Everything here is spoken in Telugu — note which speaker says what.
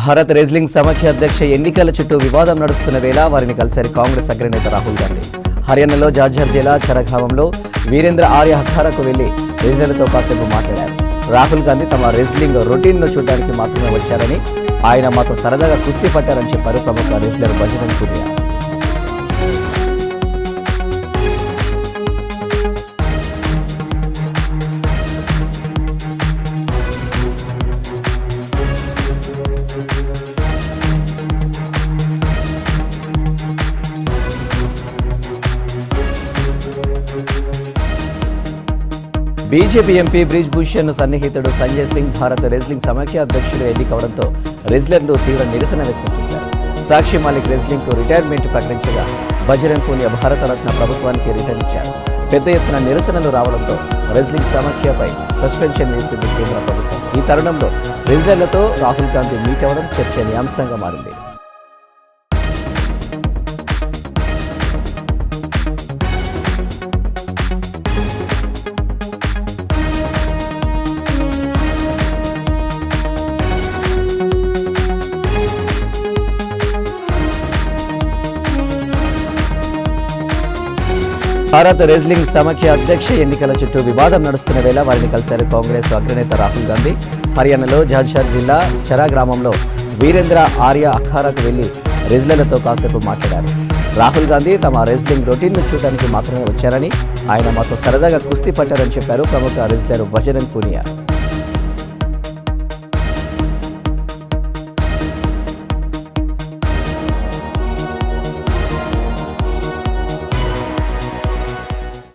Speaker 1: భారత్ రెజ్లింగ్ సమాఖ్య అధ్యక్ష ఎన్నికల చుట్టూ వివాదం నడుస్తున్న వేళ వారిని కలిశారు కాంగ్రెస్ అగ్రనేత రాహుల్ గాంధీ. హర్యానాలో జార్జర్ జిల్లా చరగ్రామంలో వీరేంద్ర ఆర్య హఖారాకు వెళ్ళి రెజ్లర్లతో కాసేపు మాట్లాడారు. రాహుల్ గాంధీ తమ రెజ్లింగ్ రొటీన్ను చూడడానికి మాత్రమే వచ్చారని ఆయన మాతో సరదాగా కుస్తీ పట్టారని చెప్పారు ప్రముఖ wrestler Bajrang Punia. BJP MP Brij Bhushan సన్నిహితుడు సంజయ్ సింగ్ భారత రెజ్లింగ్ సమాఖ్య అధ్యక్షుడు ఎన్నికవడంతో రెజ్లర్లు తీవ్ర నిరసన వ్యక్తం చేశారు. సాక్షి మాలిక్ రెజ్లింగ్కు రిటైర్మెంట్ ప్రకటించగా బజరంగ్ పూనియా భారతరత్న ప్రభుత్వానికి రిటర్న్ ఇచ్చారు. పెద్ద ఎత్తున నిరసనలు రావడంతో రెజ్లింగ్ సమాఖ్యపై సస్పెన్షన్ వేసింది కేంద్ర ప్రభుత్వం. ఈ తరుణంలో రెజ్లర్లతో రాహుల్ గాంధీ మీట్ అవ్వడం చర్చనీయాంశంగా మారింది. భారత్ రెజ్లింగ్ సమాఖ్య అధ్యక్ష ఎన్నికల చుట్టూ వివాదం నడుస్తున్న వేళ వారిని కలిశారు కాంగ్రెస్ అగ్రనేత రాహుల్ గాంధీ. హర్యానాలో జాజ్షర్ జిల్లా చరా గ్రామంలో వీరేంద్ర ఆర్య అఖారాకు వెళ్ళి రెజ్లర్లతో కాసేపు మాట్లాడారు. రాహుల్ గాంధీ తమ రెజ్లింగ్ రొటీన్ను చూడడానికి మాత్రమే వచ్చారని ఆయన మాతో సరదాగా కుస్తీ పట్టారని చెప్పారు ప్రముఖ రెజ్లర్ భజరంగ్ పూనియా